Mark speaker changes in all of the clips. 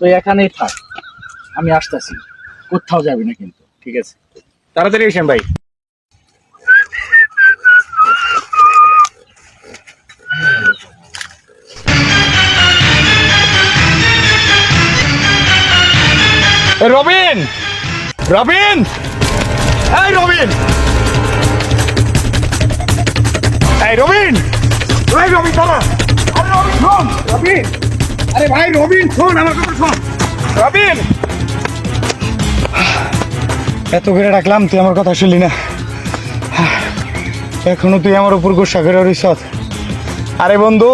Speaker 1: তো এখানেই থাক। আমি আসতেছি। কোথাও যাবি না কিন্তু, ঠিক আছে?
Speaker 2: তাড়াতাড়ি এসেন ভাই। রবিন! রবিন! এই রবিন! এই রবিন! রবিন রবিন! রবিন! আরে ভাই, রবিন, শোন, আমার কথা শোন। রবিন! এত করে ডাকলাম, তুই আমার কথা শুনলি না। এখনও তুই আমার উপর গোসা করে রইস। আরে বন্ধু,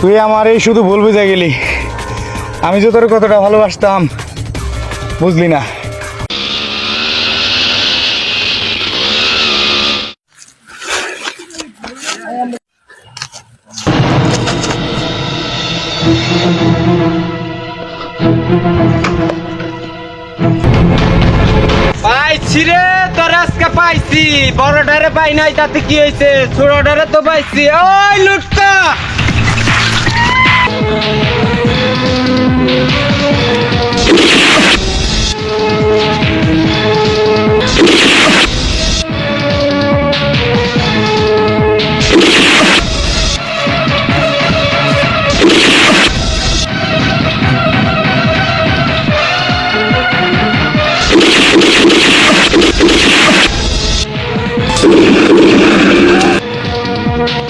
Speaker 2: তুই আমার এই শুধু ভুল বুঝে গেলি। আমি যে তোর কতটা ভালোবাসতাম, বুঝলি না।
Speaker 3: পাইছি রে, তোর আজকে পাইছি। বড়টারে পাই নাই, তাতে কি হয়েছে? ছোটটারে তো পাইছি। ওই লুটটা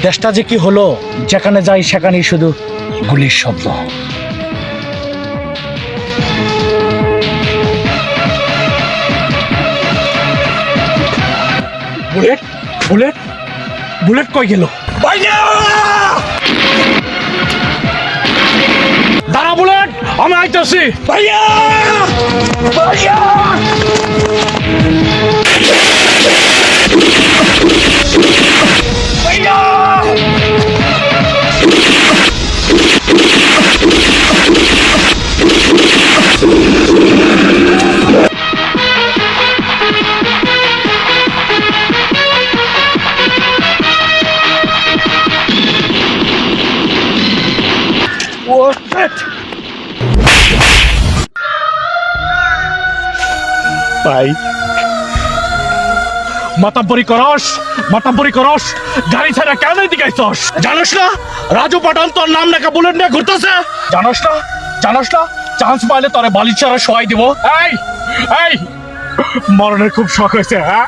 Speaker 1: দেশটা যে কি হলো যেখানে যাই সেখানেই শুধু গুলির শব্দ। বুলেট? বুলেট? বুলেট কই গেল? দাঁড়া বুলেট আমি আইতেছি। ভাইয়া ভাইয়া
Speaker 4: ভাই মাতাব্বরি করস মাতাব্বরি করস গাড়ি ছাড়া কেন এদিকে আইছস জানোস না? রাজু পাঠান তোর নাম নাকা বুলেট নিয়ে ঘুরতেছে। জানোস না? জানোস না? চান্স পাইলে তোরে বালি ছাড়া সহায় দিব। এই এই! মরণের খুব শখ হয়েছে হ্যাঁ?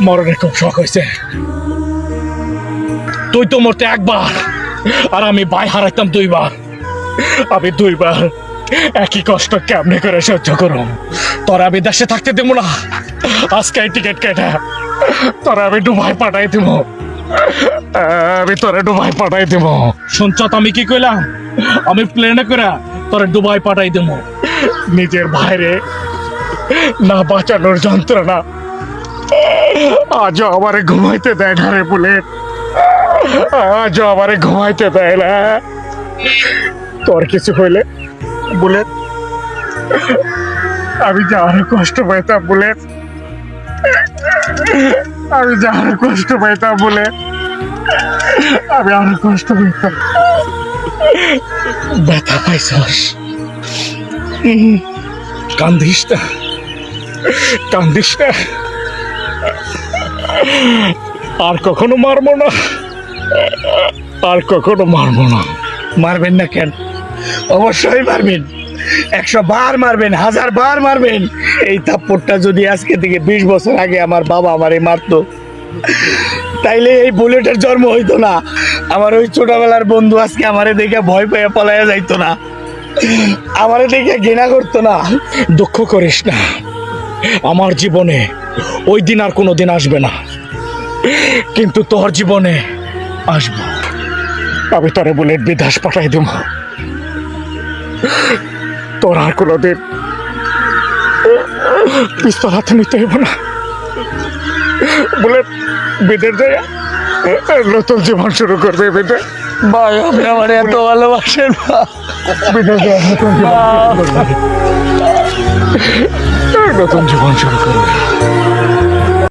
Speaker 4: মরণের খুব শখ হয়েছে তুই তো মরতে একবার আর আমি ভাই হারাইতাম দুইবার। আমি দুইবার একই কষ্ট কেমনে করে সহ্য করুম? তোরা আমি দেশে থাকতে দেবো না। আজকে টিকিট কেটে তোরা আমি ডুবাই পাঠাই দিব। আমি তোরা ডুবাই পাঠাই দিব। শুনছ আমি কি কইলাম? আমি প্লেনে করে তোরা ডুবাই পাঠাই দেব। নিজের বাইরে না বাঁচানোর যন্ত্রণা আজও আমারে ঘুমাইতে দেয় না রে বুলেট আজও আমারে ঘুমাইতে দেয় না। তোর কিছু হইলে বুলেট আমি যে আরও কষ্ট পাইতাম বুলেট আমি যে আরও কষ্ট পাইতাম বলে, আমি আরও কষ্ট পাইতাম। ব্যথা পাইছস? কান্দিস না। কান্দিস না। আর কখনো মারবো না। আর কখনো মারবো না।
Speaker 1: মারবেন না কেন? অবশ্যই মারবেন। একশো বার মারবেন, হাজার বার মারবেন। এই থাপ্পড়টা যদি আজকে থেকে বিশ বছর আগে আমার বাবা আমারে মারতো, তাইলে এই বুলেটের জন্ম হইতো না। আমার ওই ছোটবেলার বন্ধু আজকে আমারে দেখে ভয় পেয়ে পলাইয়া যাইতো না। আমারে দেখে ঘৃণা করতো না।
Speaker 4: দুঃখ করিস না। আমার জীবনে ওই দিন আর কোনো দিন আসবে না। কিন্তু তোর জীবনে আসব। আমি তোরে বুলেট বিদেশ পাঠাই দেব। তোর আর কোনো দিন পিস্তল হাতে নিতে হইব না। বুলেট বিদেশ যায় নতুন জীবন শুরু করবে বিদেশ
Speaker 1: ভাই আপনি আমার এত ভালোবাসেন।
Speaker 4: নতুন জীবন শুরু করবে।